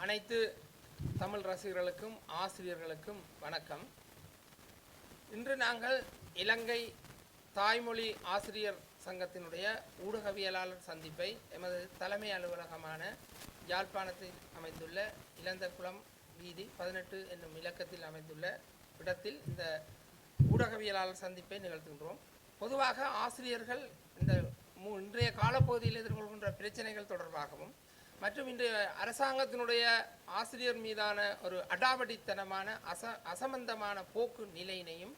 அனைத்து தமிழ் ரசிகர்களுக்கும் ஆசிரியர்களுக்கும் வணக்கம். இன்று நாங்கள் இலங்கை தாய்மொழி ஆசிரியர் சங்கத்தினுடைய ஊடகவியலாளர் சந்திப்பை எமது தலைமை அலுவலகமான யாழ்ப்பாணத்தில் அமைந்துள்ள இளந்தகுளம் வீதி பதினெட்டு என்னும் இலக்கத்தில் அமைந்துள்ள இடத்தில் இந்த ஊடகவியலாளர் சந்திப்பை நிகழ்த்துகின்றோம். பொதுவாக ஆசிரியர்கள் இந்த மு- இன்றைய காலப்பகுதியில் எதிர்கொள்கின்ற பிரச்சனைகள் தொடர்பாகவும் மற்றும் இன்றைய அரசாங்கத்தினுடைய ஆசிரியர் மீதான ஒரு அடாவடித்தனமான அச அசம்பந்தமான போக்கு நிலையினையும்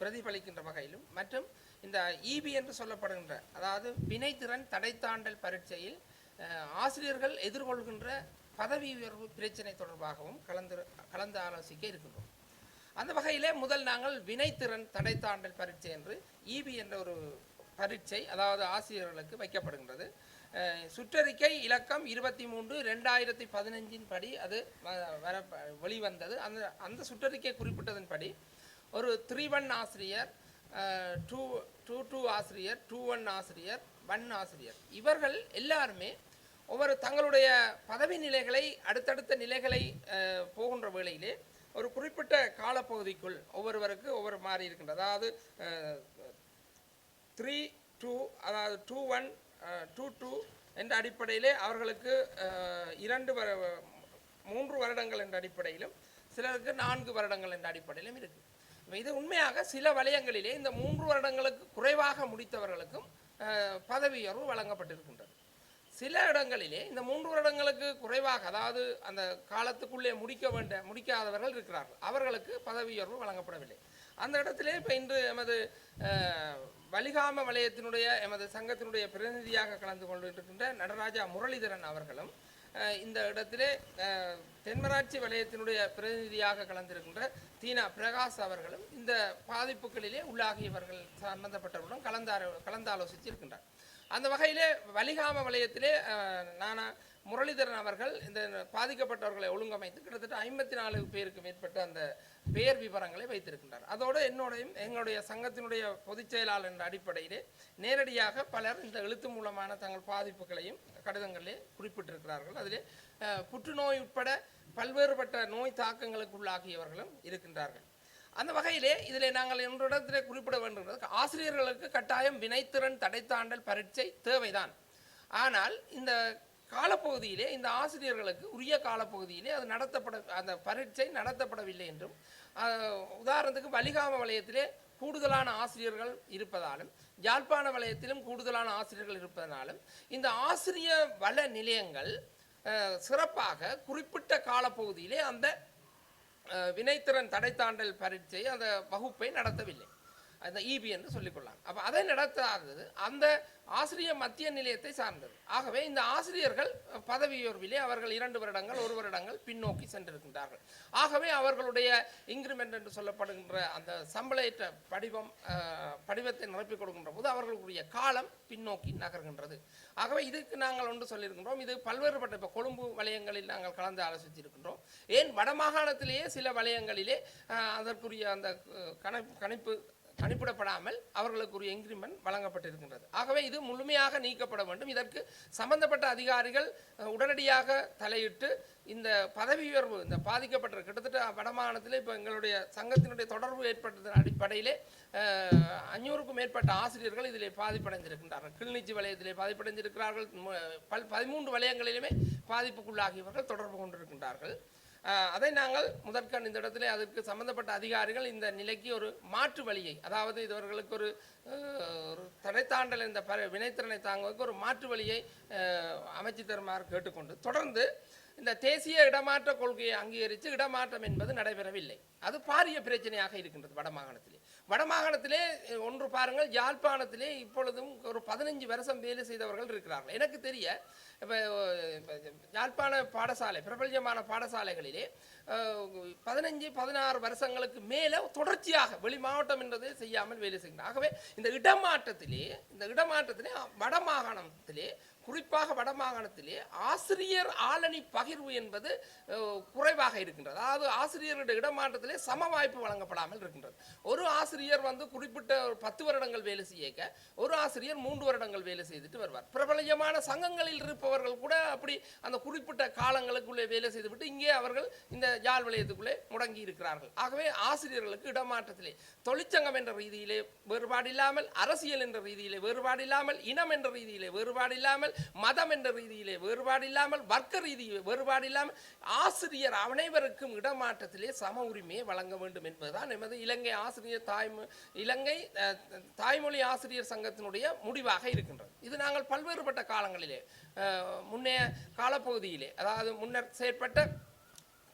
பிரதிபலிக்கின்ற வகையிலும் மற்றும் இந்த ஈபி என்று சொல்லப்படுகின்ற அதாவது வினைத்திறன் தடைத்தாண்டல் பரீட்சையில் ஆசிரியர்கள் எதிர்கொள்கின்ற பதவி உயர்வு பிரச்சனை தொடர்பாகவும் கலந்து கலந்து ஆலோசிக்க இருக்கின்றோம். அந்த வகையிலே முதல் நாங்கள் வினைத்திறன் தடைத்தாண்டல் பரீட்சை என்று ஈபி என்ற ஒரு பரீட்சை அதாவது ஆசிரியர்களுக்கு வைக்கப்படுகின்றது. சுற்றறிக்கை இலக்கம் இருபத்தி மூன்று ரெண்டாயிரத்தி பதினஞ்சின் படி அது வ- வர வெளிவந்தது. அந்த அந்த சுற்றறிக்கை குறிப்பிட்டதன்படி ஒரு த்ரீ ஒன் ஆசிரியர் டூ டூ டூ ஆசிரியர் டூ ஒன் ஆசிரியர் ஒன் ஆசிரியர். இவர்கள் எல்லாருமே ஒவ்வொரு தங்களுடைய பதவி நிலைகளை அடுத்தடுத்த நிலைகளை போகின்ற வேளையிலே ஒரு குறிப்பிட்ட காலப்பகுதிக்குள் ஒவ்வொருவருக்கு ஒவ்வொரு மாறி இருக்கின்றது. அதாவது த்ரீ டூ அதாவது டூ ஒன் டூ டூ என்ற அடிப்படையிலே அவர்களுக்கு இரண்டு வர மூன்று வருடங்கள் என்ற அடிப்படையிலும் சிலருக்கு நான்கு வருடங்கள் என்ற அடிப்படையிலும் இருக்குது இது உண்மையாக சில வலயங்களிலே இந்த மூன்று வருடங்களுக்கு குறைவாக முடித்தவர்களுக்கும் அஹ், பதவி உயர்வு வழங்கப்பட்டிருக்கின்றது. சில இடங்களிலே இந்த மூன்று வருடங்களுக்கு குறைவாக அதாவது அந்த காலத்துக்குள்ளே முடிக்க வேண்ட முடிக்காதவர்கள் இருக்கிறார்கள். அவர்களுக்கு பதவி உயர்வு வழங்கப்படவில்லை. அந்த இடத்திலே இப்போ இன்று எமது வலிகாம வலயத்தினுடைய எமது சங்கத்தினுடைய பிரதிநிதியாக கலந்து கொண்டிருக்கின்ற நடராஜா முரளிதரன் அவர்களும் இந்த இடத்திலே தென்மராட்சி வலயத்தினுடைய பிரதிநிதியாக கலந்திருக்கின்ற தீனா பிரகாஷ் அவர்களும் இந்த பாதிப்புகளிலே உள்ளாகியவர்கள் சம்பந்தப்பட்டவர்களும் கலந்தாரோ கலந்தாலோசித்து இருக்கின்றார். அந்த வகையிலே வலிகாம வலயத்திலே நானா முரளிதரன் அவர்கள் இந்த பாதிக்கப்பட்டவர்களை ஒழுங்கமைத்து கிட்டத்தட்ட ஐம்பத்தி நாலு பேருக்கு மேற்பட்ட அந்த பெயர் விவரங்களை வைத்திருக்கின்றார். அதோடு என்னோடையும் எங்களுடைய சங்கத்தினுடைய பொதுச் செயலாளர் என்ற அடிப்படையிலே நேரடியாக பலர் இந்த எழுத்து மூலமான தங்கள் பாதிப்புகளையும் கடிதங்களிலே குறிப்பிட்டிருக்கிறார்கள். அதிலே புற்றுநோய் உட்பட பல்வேறுபட்ட நோய் தாக்கங்களுக்கு உள்ளாகியவர்களும் இருக்கின்றார்கள். அந்த வகையிலே இதில் நாங்கள் இன்றிடத்திலே குறிப்பிட வேண்டும் ஆசிரியர்களுக்கு கட்டாயம் வினைத்திறன் தடைத்தாண்டல் பரீட்சை தேவைதான். ஆனால் இந்த காலப்பகுதியிலே இந்த ஆசிரியர்களுக்கு உரிய காலப்பகுதியிலே அது நடத்தப்பட அந்த பரீட்சை நடத்தப்படவில்லை என்றும் உதாரணத்துக்கு வலிகாம வலயத்திலே கூடுதலான ஆசிரியர்கள் இருப்பதாலும் யாழ்ப்பாண வலயத்திலும் கூடுதலான ஆசிரியர்கள் இருப்பதனாலும் இந்த ஆசிரிய வள நிலையங்கள் சிறப்பாக குறிப்பிட்ட காலப்பகுதியிலே அந்த வினைத்திறன் தடைத்தாண்டல் பரீட்சை அந்த வகுப்பை நடத்தவில்லை. அந்த இபி என்று சொல்லிக்கொள்ளலாம் அப்போ அதை நடத்தாதது அந்த ஆசிரியர் மத்திய நிலையத்தை சார்ந்தது. ஆகவே இந்த ஆசிரியர்கள் அஹ், அவர்கள் இரண்டு வருடங்கள் ஒரு வருடங்கள் பின்னோக்கி சென்றிருக்கின்றார்கள். ஆகவே அவர்களுடைய இன்க்ரிமெண்ட் என்று சொல்லப்படுகின்ற அந்த சம்பளேற்ற படிவம் படிவத்தை நிரப்பிக் கொடுக்கின்ற போது அவர்களுடைய காலம் பின்னோக்கி நகர்கின்றது. ஆகவே இதுக்கு நாங்கள் ஒன்று சொல்லியிருக்கின்றோம். இது பல்வேறுபட்ட இப்போ கொழும்பு வலயங்களில் நாங்கள் கலந்து ஆலோசித்திருக்கின்றோம். ஏன் வடமாகாணத்திலேயே சில வலயங்களிலே அதற்குரிய அந்த கண- கணிப்பு அனுப்பிடப்படாமல் அவர்களுக்கு ஒரு எங்கிரிமெண்ட் வழங்கப்பட்டிருக்கின்றது. ஆகவே இது முழுமையாக நீக்கப்பட வேண்டும். இதற்கு சம்பந்தப்பட்ட அதிகாரிகள் உடனடியாக தலையிட்டு இந்த பதவி உயர்வு இந்த பாதிக்கப்பட்ட கிட்டத்தட்ட வடமாகாணத்தில் இப்போ எங்களுடைய சங்கத்தினுடைய தொடர்பு ஏற்பட்டதன் அடிப்படையிலே அஞ்சூறுக்கும் மேற்பட்ட ஆசிரியர்கள் இதில் பாதிப்படைந்திருக்கின்றார்கள். கிளிநொச்சி வலயத்திலே பாதிப்படைந்திருக்கிறார்கள். பல் பதிமூன்று வலயங்களிலுமே பாதிப்புக்குள்ளாகியவர்கள் தொடர்பு கொண்டிருக்கின்றார்கள். அதை நாங்கள் முதற்கண் இந்த இடத்துல அதற்கு சம்பந்தப்பட்ட அதிகாரிகள் இந்த நிலைக்கு ஒரு மாற்று வழியை அதாவது இவர்களுக்கு ஒரு ஒரு தடைத்தாண்டல் இந்த ப வினைத்திறனை தாங்குவதற்கு ஒரு மாற்று வழியை அமைச்சு தருமாறு கேட்டுக்கொண்டு தொடர்ந்து இந்த தேசிய இடமாற்ற கொள்கையை அங்கீகரித்து இடமாற்றம் என்பது நடைபெறவில்லை. அது பாரிய பிரச்சனையாக இருக்கின்றது வடமாகாணத்திலே வடமாகாணத்திலே ஒன்று பாருங்கள் யாழ்ப்பாணத்திலே இப்பொழுதும் ஒரு பதினஞ்சு வருஷம் வேலை செய்தவர்கள் இருக்கிறார்கள். எனக்கு தெரிய இப்போ யாழ்ப்பாண பாடசாலை பிரபல்யமான பாடசாலைகளிலே பதினஞ்சு பதினாறு வருஷங்களுக்கு மேலே தொடர்ச்சியாக வெளி மாவட்டம் என்றதை செய்யாமல் வேலை செய்கிறார் ஆகவே இந்த இடமாற்றத்திலே இந்த இடமாற்றத்திலே வடமாகாணத்திலே குறிப்பாக வடமாகாணத்திலே ஆசிரியர் ஆளணி பகிர்வு என்பது குறைவாக இருக்கின்றது. அதாவது ஆசிரியர்களுடைய இடமாற்றத்திலே சம வாய்ப்பு வழங்கப்படாமல் இருக்கின்றது. ஒரு ஆசிரியர் வந்து குறிப்பிட்ட ஒரு பத்து வருடங்கள் வேலை செய்யக்க ஒரு ஆசிரியர் மூன்று வருடங்கள் வேலை செய்துட்டு வருவார். பிரபலயமான சங்கங்களில் இருப்பவர்கள் கூட அப்படி அந்த குறிப்பிட்ட காலங்களுக்குள்ளே வேலை செய்துவிட்டு இங்கே அவர்கள் இந்த யாழ் வலயத்துக்குள்ளே முடங்கி இருக்கிறார்கள். ஆகவே ஆசிரியர்களுக்கு இடமாற்றத்திலே தொழிற்சங்கம் என்ற ரீதியிலே வேறுபாடு இல்லாமல் அரசியல் என்ற ரீதியிலே வேறுபாடு இல்லாமல் இனம் என்ற ரீதியிலே வேறுபாடு இல்லாமல் மதம் என்ற ரீதியிலே வேறுபாடு இல்லாமல் வர்க்க ரீதியிலே வேறுபாடு இல்லாமல் ஆசிரியர் அனைவருக்கும் இடமாற்றத்திலே சம உரிமையை வழங்க வேண்டும் என்பதுதான் எமது இலங்கை ஆசிரியர் தாய் இலங்கை தாய்மொழி ஆசிரியர் சங்கத்தினுடைய முடிவாக இருக்கின்றது. இது நாங்கள் பல்வேறுபட்ட காலங்களிலே முன்னைய காலப்பகுதியிலே அதாவது முன்னர் செயற்பட்ட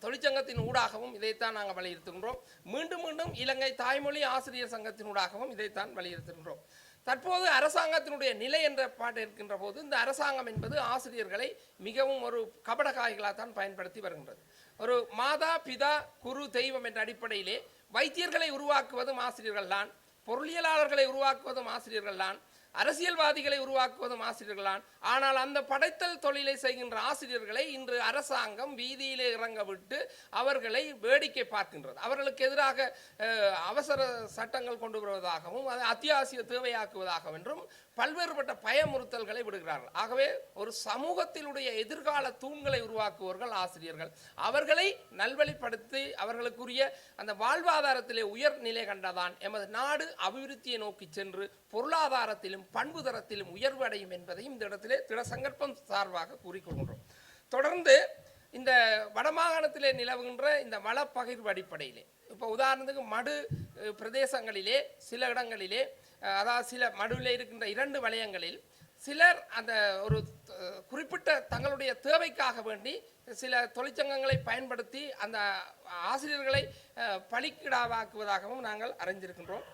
தொழிற்சங்கத்தின் ஊடாகவும் இதைத்தான் நாங்கள் வலியுறுத்துகின்றோம். மீண்டும் மீண்டும் இலங்கை தாய்மொழி ஆசிரியர் சங்கத்தின் ஊடாகவும் இதைத்தான் வலியுறுத்துகின்றோம். தற்போது அரசாங்கத்தினுடைய நிலை என்ற பாட்டு இருக்கின்ற போது இந்த அரசாங்கம் என்பது ஆசிரியர்களை மிகவும் ஒரு கபடகாய்களாக தான் பயன்படுத்தி வருகின்றது. ஒரு மாதா பிதா குரு தெய்வம் என்ற அடிப்படையிலே வைத்தியர்களை உருவாக்குவதும் ஆசிரியர்கள் தான் பொருளியலாளர்களை உருவாக்குவதும் ஆசிரியர்கள் தான் அரசியல்வாதிகளை உருவாக்குவதும் ஆசிரியர்களான். ஆனால் அந்த படைத்தல் தொழிலை செய்கின்ற ஆசிரியர்களை இன்று அரசாங்கம் வீதியிலே இறங்க விட்டு அவர்களை வேடிக்கை பார்க்கின்றது. அவர்களுக்கு எதிராக அவசர சட்டங்கள் கொண்டு வருவதாகவும் அதை அத்தியாவசிய தேவையாக்குவதாகவும் என்றும் பல்வேறுபட்ட பயமுறுத்தல்களை விடுகிறார்கள். ஆகவே ஒரு சமூகத்தினுடைய எதிர்கால தூண்களை உருவாக்குவர்கள் ஆசிரியர்கள். அவர்களை நல்வழிப்படுத்தி அவர்களுக்குரிய அந்த வாழ்வாதாரத்திலே உயர் நிலை கண்டதான் எமது நாடு அபிவிருத்தியை நோக்கி சென்று பொருளாதாரத்திலும் பண்பு தரத்திலும் உயர்வு அடையும் என்பதையும் இந்த இடத்திலே திட சங்கற்பம் சார்பாக கூறிக்கொள்கின்றோம். தொடர்ந்து இந்த வடமாகாணத்திலே நிலவுகின்ற இந்த வளப்பகிர்வு அடிப்படையிலே இப்போ உதாரணத்துக்கு மடு பிரதேசங்களிலே சில இடங்களிலே அதாவது சில மடுவில் இருக்கின்ற இரண்டு வலயங்களில் சிலர் அந்த ஒரு குறிப்பிட்ட தங்களுடைய தேவைக்காக வேண்டி சில தொழிற்சங்கங்களை பயன்படுத்தி அந்த ஆசிரியர்களை பழிக்கிடாவாக்குவதாகவும் பலிக்கிடாவாக்குவதாகவும் நாங்கள் அறிந்திருக்கின்றோம்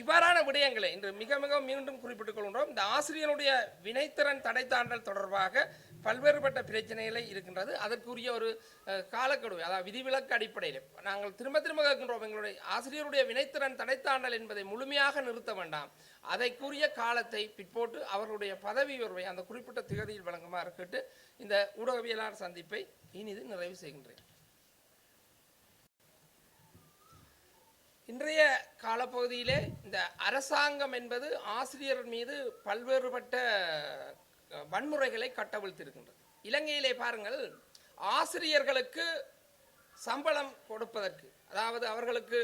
இவ்வாறான விடயங்களை இன்று மிக மிக மீண்டும் குறிப்பிட்டுக் கொள்கின்றோம். இந்த ஆசிரியனுடைய வினைத்திறன் தடைத்தாண்டல் தொடர்பாக பல்வேறுபட்ட பிரச்சனைகளை இருக்கின்றது. அதற்குரிய ஒரு காலக்கெடு அதாவது விதிவிலக்கு அடிப்படையில். நாங்கள் திரும்ப திரும்ப கேட்கின்றோம் எங்களுடைய ஆசிரியருடைய வினைத்திறன் தடைத்தாண்டல் என்பதை முழுமையாக நிறுத்த வேண்டாம். அதைக்குரிய காலத்தை பிற்போட்டு அவர்களுடைய பதவி உயர்வை அந்த குறிப்பிட்ட திகதியில் வழங்குமாறு கேட்டு இந்த ஊடகவியலாளர் சந்திப்பை இனிது நிறைவு செய்கின்றேன். இன்றைய காலப்பகுதியிலே இந்த அரசாங்கம் என்பது ஆசிரியர் மீது பல்வேறுபட்ட வன்முறைகளை கட்டவிழ்த்திருக்கின்றது. இலங்கையிலே பாருங்கள் ஆசிரியர்களுக்கு சம்பளம் கொடுப்பதற்கு அதாவது அவர்களுக்கு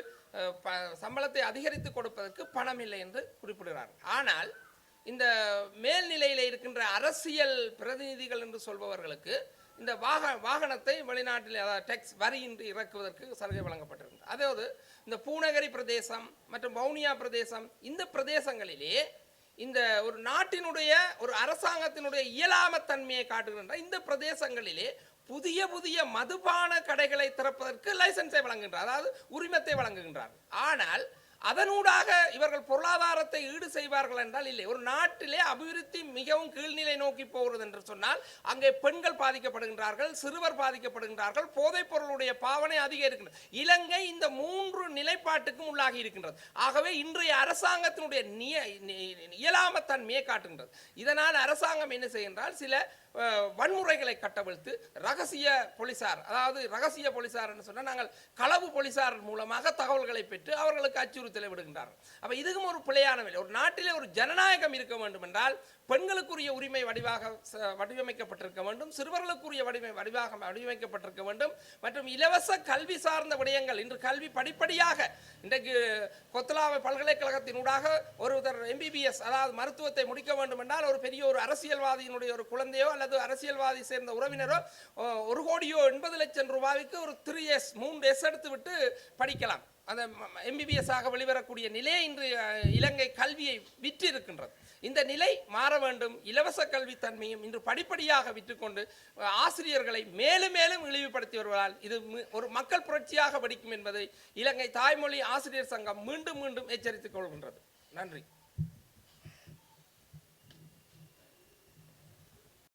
ப- சம்பளத்தை அதிகரித்து கொடுப்பதற்கு பணம் இல்லை என்று குறிப்பிடுகிறார்கள். ஆனால் இந்த மேல்நிலையில் இருக்கின்ற அரசியல் பிரதிநிதிகள் என்று சொல்பவர்களுக்கு இந்த வாக வாகனத்தை வெளிநாட்டில் அதாவது டெக்ஸ் வரியின்றி இறக்குவதற்கு சலுகை வழங்கப்பட்டிருக்கிறது அதாவது இந்த பூநகரி பிரதேசம் மற்றும் வவுனியா பிரதேசம் இந்த பிரதேசங்களிலே இந்த ஒரு நாட்டினுடைய ஒரு அரசாங்கத்தினுடைய இயலாம தன்மையை காட்டுகின்ற இந்த பிரதேசங்களிலே புதிய புதிய மதுபான கடைகளை திறப்பதற்கு லைசன்ஸை வழங்குகின்றார் அதாவது உரிமத்தை வழங்குகின்றார் ஆனால் அதனூடாக இவர்கள் பொருளாதாரத்தை ஈடு செய்வார்கள் என்றால் இல்லை. ஒரு நாட்டிலே அபிவிருத்தி மிகவும் கீழ்நிலை நோக்கி போகிறது என்று சொன்னால் அங்கே பெண்கள் பாதிக்கப்படுகின்றார்கள் சிறுவர் பாதிக்கப்படுகின்றார்கள் போதைப் பொருளுடைய பாவனை அதிகரிக்கின்றது இலங்கை இந்த மூன்று நிலைப்பாட்டுக்கும் உள்ளாகி இருக்கின்றது. ஆகவே இன்றைய அரசாங்கத்தினுடைய நிய இயலாமத்தன்மையை காட்டுகின்றது. இதனால் அரசாங்கம் என்ன செய்கின்றால் சில வன்முறைகளை கட்டவிழ்த்து ரகசிய போலீசார் அதாவது ரகசிய போலீசார் என்று சொன்னால் நாங்கள் களவு போலீசார் மூலமாக தகவல்களை பெற்று அவர்களுக்கு அச்சுறுத்தலை விடுகின்றார்கள். அப்போ இதுக்கும் ஒரு பிழையான வேலை. ஒரு நாட்டிலே ஒரு ஜனநாயகம் இருக்க வேண்டும் என்றால் பெண்களுக்குரிய உரிமை வடிவாக ச- வடிவமைக்கப்பட்டிருக்க வேண்டும். சிறுவர்களுக்குரிய வடிவமை வடிவாக வடிவமைக்கப்பட்டிருக்க வேண்டும். மற்றும் இலவச கல்வி சார்ந்த விடயங்கள் இன்று கல்வி படிப்படியாக இன்றைக்கு கொத்தலாவை பல்கலைக்கழகத்தினூடாக ஒருவர் எம்பிபிஎஸ் அதாவது மருத்துவத்தை முடிக்க வேண்டும் என்றால் ஒரு பெரிய ஒரு அரசியல்வாதியினுடைய ஒரு குழந்தையோ அல்லது அரசியல்வாதி சேர்ந்த உறவினரோ ஒரு கோடியோ எண்பது லட்சம் ரூபாய்க்கு ஒரு த்ரீ எஸ் மூன்று எஸ் எடுத்து விட்டு படிக்கலாம். அந்த எம்பிபிஎஸ் ஆக வெளிவரக்கூடிய நிலையை இன்று இலங்கை கல்வியை விற்று இருக்கின்றது இந்த நிலை மாற வேண்டும். இலவச கல்வி தன்மையும் இன்று படிப்படியாக விற்றுக்கொண்டு ஆசிரியர்களை மேலும் மேலும் இழிவுபடுத்தி வருவதால் இது ஒரு மக்கள் புரட்சியாக படிக்கும் என்பதை இலங்கை தாய்மொழி ஆசிரியர் சங்கம் மீண்டும் மீண்டும் எச்சரித்துக் கொள்கின்றது. நன்றி.